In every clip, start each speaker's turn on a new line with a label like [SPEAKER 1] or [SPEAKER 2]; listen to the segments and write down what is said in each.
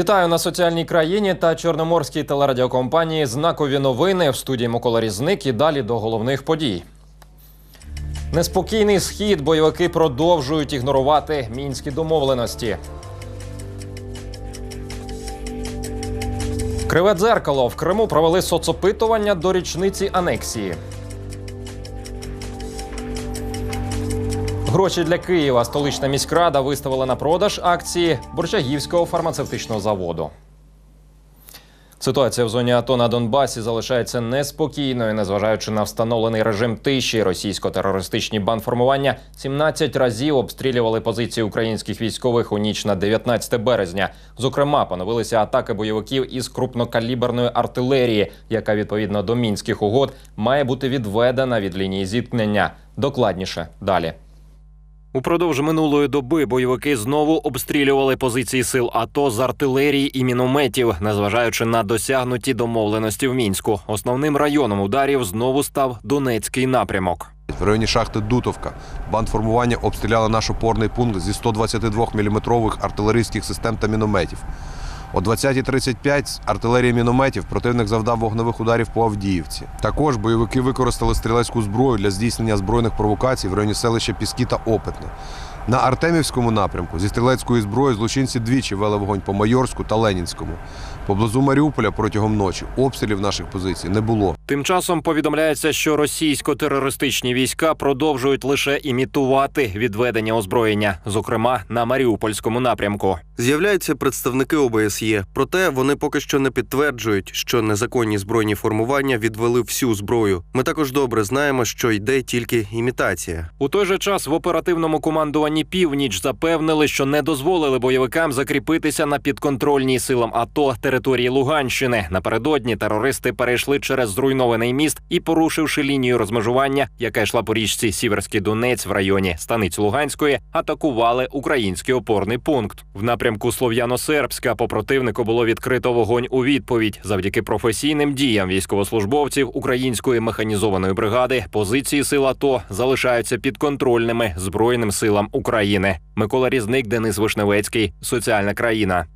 [SPEAKER 1] Вітаю на соціальній країні та чорноморській телерадіокомпанії. Знакові новини в студії Микола Різник і далі до головних подій. Неспокійний схід бойовики продовжують ігнорувати мінські домовленості. Криве дзеркало в Криму провели соцопитування до річниці анексії. Гроші для Києва столична міськрада виставила на продаж акції Борчагівського фармацевтичного заводу. Ситуація в зоні АТО на Донбасі залишається неспокійною, незважаючи на встановлений режим тиші. Російсько-терористичні бандформування 17 разів обстрілювали позиції українських військових у ніч на 19 березня. Зокрема, поновилися атаки бойовиків із крупнокаліберної артилерії, яка відповідно до мінських угод має бути відведена від лінії зіткнення. Докладніше далі. Упродовж минулої доби бойовики знову обстрілювали позиції сил АТО з артилерії і мінометів, незважаючи на досягнуті домовленості в мінську. Основним районом ударів знову став Донецький напрямок.
[SPEAKER 2] В районі шахти Дутовка бандформування обстріляли наш опорний пункт зі 122-мм артилерійських систем та мінометів. О 20.35 з артилерії мінометів противник завдав вогневих ударів по Авдіївці. Також бойовики використали стрілецьку зброю для здійснення збройних провокацій в районі селища Піскі та Опитне. На Артемівському напрямку зі стрілецької зброї злочинці двічі вели вогонь по Майорську та Ленінському. Поблизу Маріуполя протягом ночі обстрілів наших позицій не було.
[SPEAKER 1] Тим часом повідомляється, що російсько-терористичні війська продовжують лише імітувати відведення озброєння, зокрема на Маріупольському напрямку.
[SPEAKER 3] З'являються представники ОБСЄ, проте вони поки що не підтверджують, що незаконні збройні формування відвели всю зброю. Ми також добре знаємо, що йде тільки імітація.
[SPEAKER 1] У той же час в оперативному командуванні північ запевнили, що не дозволили бойовикам закріпитися на підконтрольній силам АТО території Луганщини. Напередодні терористи перейшли через зруйнований міст і, порушивши лінію розмежування, яка йшла по річці Сіверський Донець в районі станиць Луганської, атакували український опорний пункт. В напрямку Слов'яно-Сербська по противнику було відкрито вогонь у відповідь. Завдяки професійним діям військовослужбовців української механізованої бригади позиції сил АТО залишаються підконтрольними Збройним силам України. Микола Різник, Денис Вишневецький, соціальна країна.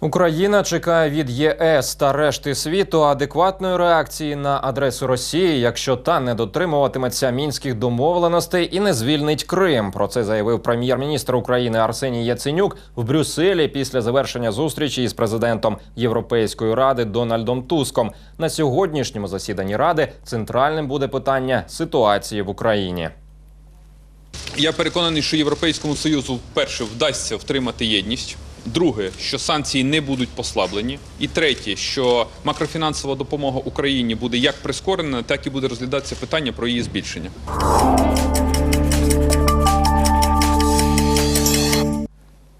[SPEAKER 1] Україна чекає від ЄС та решти світу адекватної реакції на адресу Росії, якщо та не дотримуватиметься мінських домовленостей і не звільнить Крим. Про це заявив прем'єр-міністр України Арсеній Яценюк в Брюсселі після завершення зустрічі із президентом Європейської ради Дональдом Туском. На сьогоднішньому засіданні ради центральним буде питання ситуації в Україні.
[SPEAKER 4] Я переконаний, що Європейському Союзу вперше вдасться втримати єдність. Друге, що санкції не будуть послаблені. І третє, що макрофінансова допомога Україні буде як прискорена, так і буде розглядатися питання про її збільшення.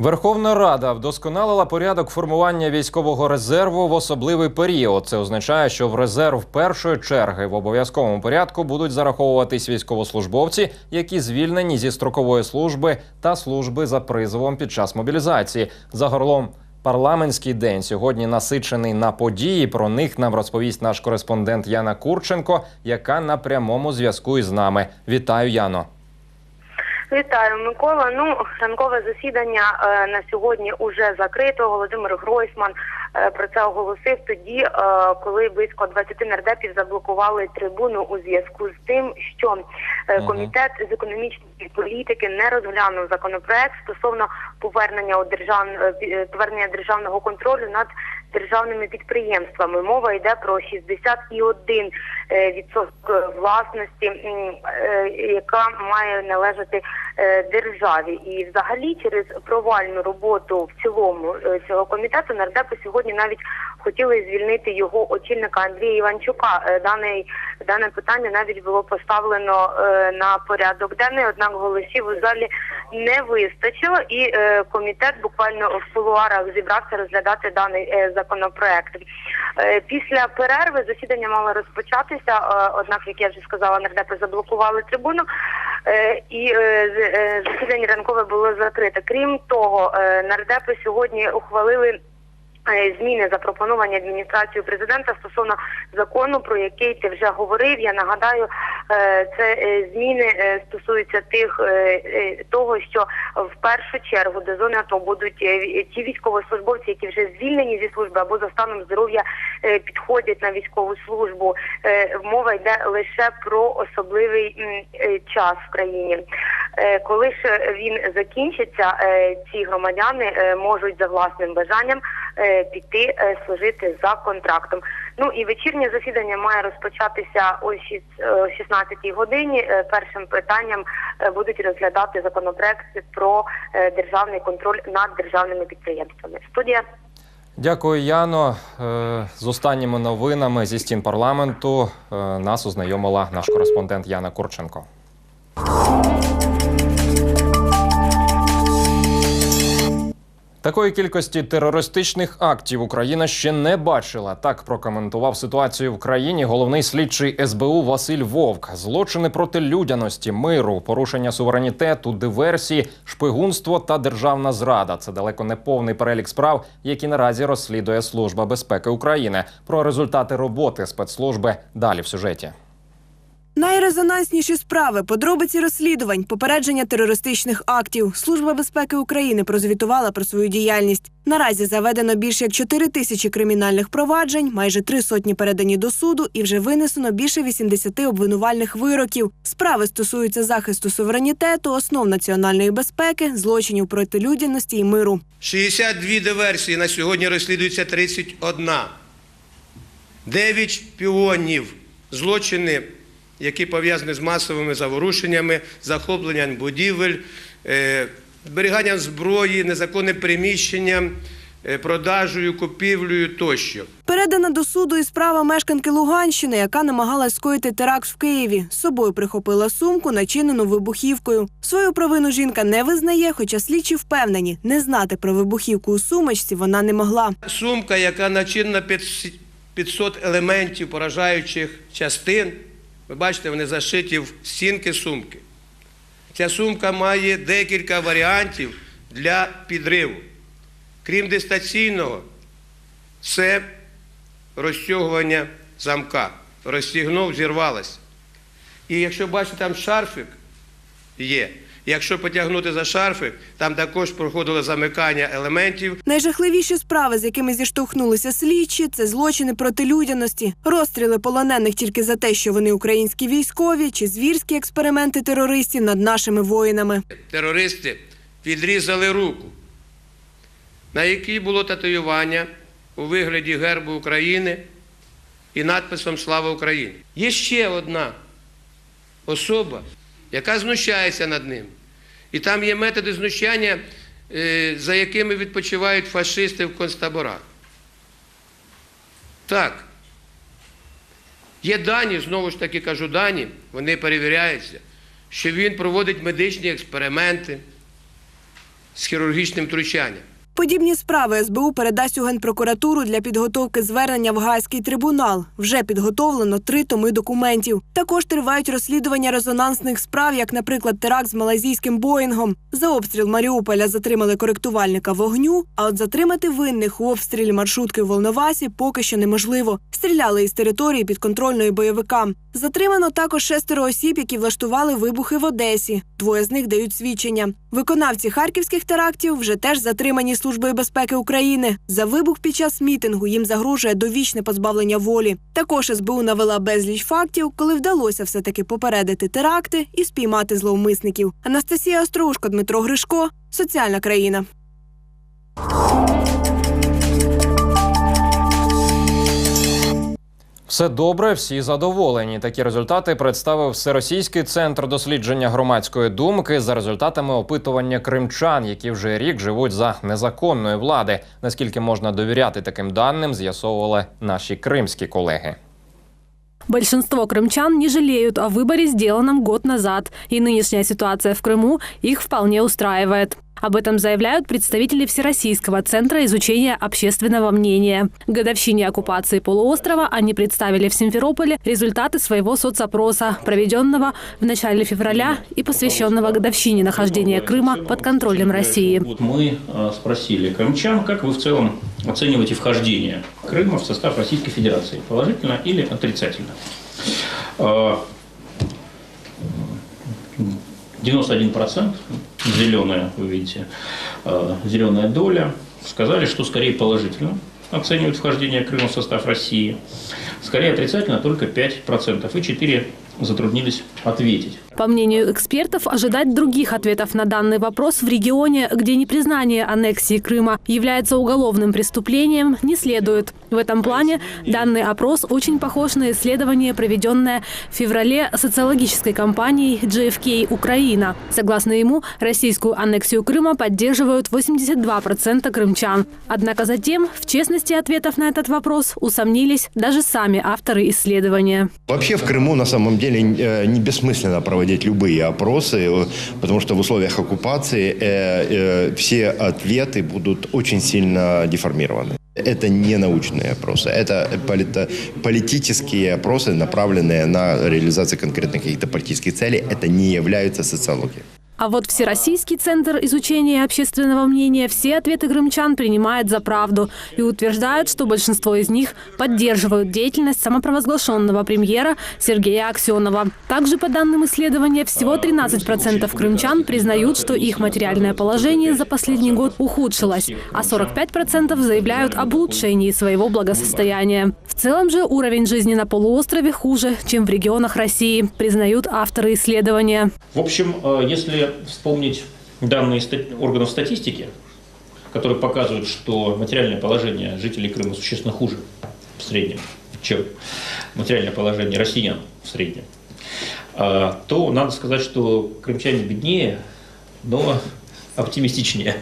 [SPEAKER 1] Верховна Рада вдосконалила порядок формування військового резерву в особливий період. Це означає, що в резерв першої черги в обов'язковому порядку будуть зараховуватись військовослужбовці, які звільнені зі строкової служби та служби за призовом під час мобілізації. Загалом парламентський день сьогодні насичений на події. Про них нам розповість наш кореспондент Яна Курченко, яка на прямому зв'язку із нами. Вітаю, Яно.
[SPEAKER 5] Вітаю, Микола. Ну, ранкове засідання е, на сьогодні уже закрито. Володимир Гройсман е, про це оголосив тоді, е, коли близько 20 нардепів заблокували трибуну у зв'язку з тим, що е, комітет з економічної політики не розглянув законопроект стосовно повернення у держав... е, е, повернення державного контролю над державними підприємствами. Мова йде про 61 е, відсоток власності, е, яка має належати е, державі. І взагалі через провальну роботу в цілому е, цього комітету нардепи сьогодні навіть хотіли звільнити його очільника Андрія Іванчука. Е, Дане, дане питання навіть було поставлено е, на порядок денний, однак голосів у залі не вистачило, і е, комітет буквально в кулуарах зібрався розглядати даний е, законопроект. Е, Після перерви засідання мало розпочатися, е, однак, як я вже сказала, нардепи заблокували трибуну. Е, І е, засідання ранкове було закрите. Крім того, нардепи сьогодні ухвалили зміни запропоновані адміністрацією президента стосовно закону, про який ти вже говорив. Я нагадаю, е, це е, зміни е, стосуються тих е, е, того, що в першу чергу до зони АТО будуть е, ті військовослужбовці, які вже звільнені зі служби або за станом здоров'я е, підходять на військову службу. Е, Мова йде лише про особливий е, час в країні. Е, Коли ж він закінчиться, е, ці громадяни е, можуть за власним бажанням е, піти е, служити за контрактом. Ну і вечірнє засідання має розпочатися о 16 годині. Е, Першим питанням е, будуть розглядати законопроект про е, державний контроль над державними підприємствами. Студія.
[SPEAKER 1] Дякую, Яно. Е, З останніми новинами зі стін парламенту е, нас ознайомила наш кореспондент Яна Курченко. Такої кількості терористичних актів Україна ще не бачила. Так прокоментував ситуацію в країні головний слідчий СБУ Василь Вовк. Злочини проти людяності, миру, порушення суверенітету, диверсії, шпигунство та державна зрада. Це далеко не повний перелік справ, які наразі розслідує Служба безпеки України. Про результати роботи спецслужби далі в сюжеті.
[SPEAKER 6] Найрезонансніші справи, подробиці розслідувань, попередження терористичних актів. Служба безпеки України прозвітувала про свою діяльність. Наразі заведено більше як 4 тисячі кримінальних проваджень, майже три сотні передані до суду і вже винесено більше 80 обвинувальних вироків. Справи стосуються захисту суверенітету, основ національної безпеки, злочинів проти людяності і миру.
[SPEAKER 7] 62 диверсії на сьогодні розслідується 31. 9 шпіонів, злочини, які пов'язані з масовими заворушеннями, захопленням будівель, е, зберіганням зброї, незаконним приміщенням, е, продажею, купівлею тощо.
[SPEAKER 6] Передана до суду і справа мешканки Луганщини, яка намагалась скоїти теракт в Києві. З собою прихопила сумку, начинену вибухівкою. Свою провину жінка не визнає, хоча слідчі впевнені, не знати про вибухівку у сумочці вона не могла.
[SPEAKER 7] Сумка, яка начинена під сі- 500 елементів поражаючих частин. Ви бачите, вони зашиті в стінки сумки. Ця сумка має декілька варіантів для підриву. Крім дистанційного, це розтягування замка. Розтягнув, зірвалося. І якщо бачите, там шарфик є. Якщо потягнути за шарфик, там також проходило замикання елементів
[SPEAKER 6] Найжахливіші справи, з якими зіштовхнулися слідчі, це злочини проти людяності, розстріли полонених тільки за те, що вони українські військові, чи звірські експерименти терористів над нашими воїнами.
[SPEAKER 7] терористи відрізали руку, на якій було татуювання у вигляді гербу України і надписом Слава Україні. Є ще одна особа, яка знущається над ним. І там є методи знущання, е, за якими відпочивають фашисти в концтаборах. Так. Є дані, знову ж таки кажу дані, вони перевіряються, що він проводить медичні експерименти з хірургічним втручанням.
[SPEAKER 6] Подібні справи СБУ передасть у генпрокуратуру для підготовки звернення в Гаазький трибунал. Вже підготовлено три томи документів. Також тривають розслідування резонансних справ, як, наприклад, теракт з малазійським Боїнгом. За обстріл Маріуполя затримали коректувальника вогню. А от затримати винних у обстрілі маршрутки в Волновасі поки що неможливо. Стріляли із території підконтрольної бойовикам. Затримано також шестеро осіб, які влаштували вибухи в Одесі. Двоє з них дають свідчення. Виконавці харківських терактів вже теж затримані службою безпеки України. За вибух під час мітингу їм загрожує довічне позбавлення волі. Також СБУ навела безліч фактів, коли вдалося все таки попередити теракти і спіймати зловмисників. Анастасія Острушко, Дмитро Гришко, соціальна країна.
[SPEAKER 1] Все добре, всі задоволені. Такі результати представив Всеросійський центр дослідження громадської думки за результатами опитування кримчан, які вже рік живуть за незаконної влади. Наскільки можна довіряти таким даним, з'ясовували наші кримські колеги.
[SPEAKER 8] Большинство крымчан не жалеют о выборе, сделанном год назад, и нынешняя ситуация в Крыму их вполне устраивает. Об этом заявляют представители Всероссийского центра изучения общественного мнения. К годовщине оккупации полуострова они представили в Симферополе результаты своего соцопроса, проведенного в начале февраля и посвященного годовщине нахождения Крыма под контролем России.
[SPEAKER 9] Вот мы э, спросили крымчан, как вы в целом оцениваете вхождение Крыма в состав Российской Федерации, положительно или отрицательно? Э, 91% зеленая, вы видите, э, зеленая доля, сказали, что скорее положительно оценивают вхождение Крыма в состав России. Скорее отрицательно только 5%, и 4 затруднились ответить.
[SPEAKER 8] По мнению экспертов, ожидать других ответов на данный вопрос в регионе, где непризнание аннексии Крыма является уголовным преступлением, не следует. В этом плане данный опрос очень похож на исследование, проведенное в феврале социологической компанией GFK Украина. Согласно ему, российскую аннексию Крыма поддерживают 82% крымчан. Однако затем в честности ответов на этот вопрос усомнились даже сами авторы исследования.
[SPEAKER 10] Вообще в Крыму на самом деле э, не бессмысленно проводить любые опросы, э, потому что в условиях оккупации э, все ответы будут очень сильно деформированы. Это не научные опросы, это политические опросы, направленные на реализацию конкретных каких-то политических целей. Это не является социологией.
[SPEAKER 8] А вот Всероссийский центр изучения общественного мнения все ответы крымчан принимает за правду и утверждают, что большинство из них поддерживают деятельность самопровозглашенного премьера Сергея Аксенова. Также, по данным исследования, всего 13% крымчан признают, что их материальное положение за последний год ухудшилось, а 45% заявляют об улучшении своего благосостояния. В целом же уровень жизни на полуострове хуже, чем в регионах России, признают авторы исследования.
[SPEAKER 9] В общем, э, если вспомнить данные органов статистики, которые показывают, что материальное положение жителей Крыма существенно хуже в среднем, чем материальное положение россиян в среднем, э, то надо сказать, что крымчане беднее, но оптимистичнее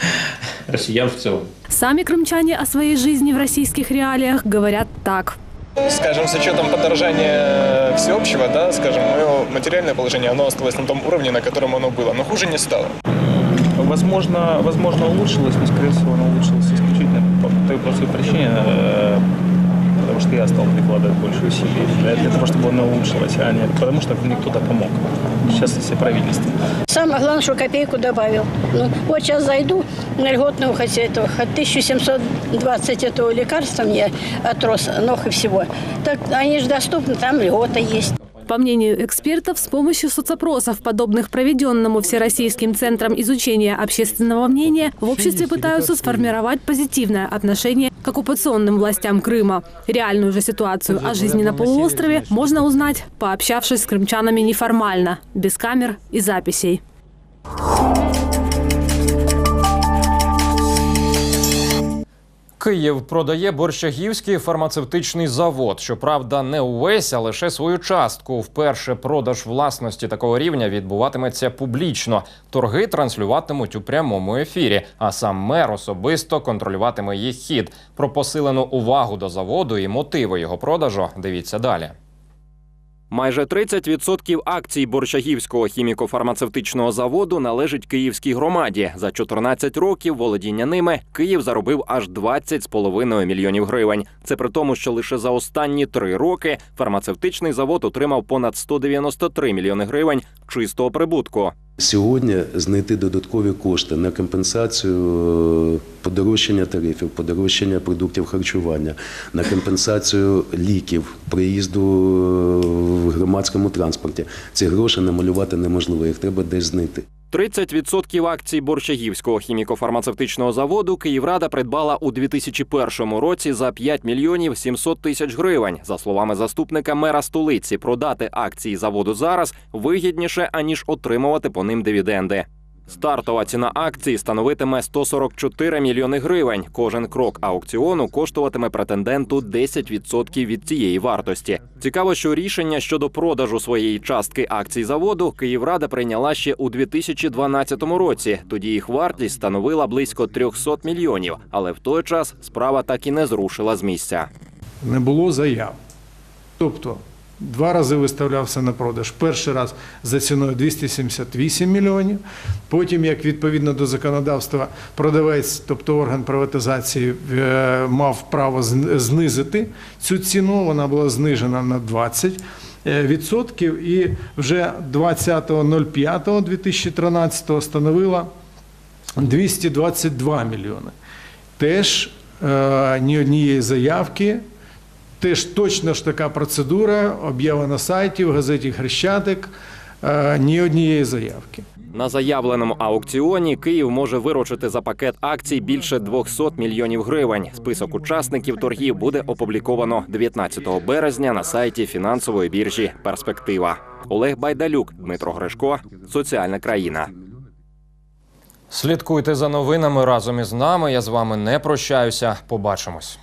[SPEAKER 9] россиян в целом.
[SPEAKER 8] Сами крымчане о своей жизни в российских реалиях говорят так.
[SPEAKER 11] Скажем, с учетом подорожания всеобщего, да, скажем, мое материальное положение, оно осталось на том уровне, на котором оно было, но хуже не стало.
[SPEAKER 12] Возможно, возможно улучшилось, но, скорее всего, оно улучшилось исключительно по той простой причине, э, потому что я стал прикладывать больше усилий для, для того, чтобы оно улучшилось, а не потому, что мне кто-то помог. В частности, правительство.
[SPEAKER 13] Самое главное, что копейку добавил. Ну, вот сейчас зайду на льготную хоть этого, хоть 1720 этого лекарства мне отрос ног и всего. Так они же доступны, там льгота есть.
[SPEAKER 8] По мнению экспертов, с помощью соцопросов, подобных проведенному Всероссийским центром изучения общественного мнения, в обществе пытаются сформировать позитивное отношение к оккупационным властям Крыма. Реальную же ситуацию о жизни на полуострове можно узнать, пообщавшись с крымчанами неформально, без камер и записей.
[SPEAKER 14] Київ продає борщагівський фармацевтичний завод. Щоправда, не увесь, а лише свою частку. Вперше продаж власності такого рівня відбуватиметься публічно. Торги транслюватимуть у прямому ефірі, а сам мер особисто контролюватиме їх хід. Про посилену увагу до заводу і мотиви його продажу дивіться далі.
[SPEAKER 1] Майже 30% акцій Борщагівського хіміко-фармацевтичного заводу належить київській громаді. За 14 років володіння ними Київ заробив аж 20,5 мільйонів гривень. Це при тому, що лише за останні три роки фармацевтичний завод отримав понад 193 мільйони гривень чистого прибутку.
[SPEAKER 15] Сьогодні знайти додаткові кошти на компенсацію е, подорожчання тарифів, подорожчання продуктів харчування, на компенсацію ліків, проїзду е, в громадському транспорті. Ці гроші намалювати неможливо, їх треба десь знайти.
[SPEAKER 1] 30% акцій Борщагівського хіміко-фармацевтичного заводу Київрада придбала у 2001 році за 5 мільйонів 700 тисяч гривень. За словами заступника мера столиці, продати акції заводу зараз вигідніше аніж отримувати по ним дивіденди. Стартова ціна акції становитиме 144 мільйони гривень. Кожен крок аукціону коштуватиме претенденту 10% від цієї вартості. Цікаво, що рішення щодо продажу своєї частки акцій заводу Київрада прийняла ще у 2012 році. Тоді їх вартість становила близько 300 мільйонів, але в той час справа так і не зрушила з місця.
[SPEAKER 16] не було заяв. Тобто Два рази виставлявся на продаж. Перший раз за ціною 278 мільйонів. Потім, як відповідно до законодавства, продавець, тобто орган приватизації, е, мав право знизити цю ціну. Вона була знижена на 20 е, відсотків. І вже 20.05.2013 становила 222 мільйони. Теж е, ні однієї заявки. Теж точно ж така процедура, об'ява на сайті, в газеті Хрещатик, е, ні однієї заявки.
[SPEAKER 1] На заявленому аукціоні Київ може виручити за пакет акцій більше 200 мільйонів гривень. Список учасників торгів буде опубліковано 19 березня на сайті фінансової біржі Перспектива. Олег Байдалюк, Дмитро Гришко, Соціальна країна.
[SPEAKER 14] Слідкуйте за новинами разом із нами. Я з вами не прощаюся. Побачимось.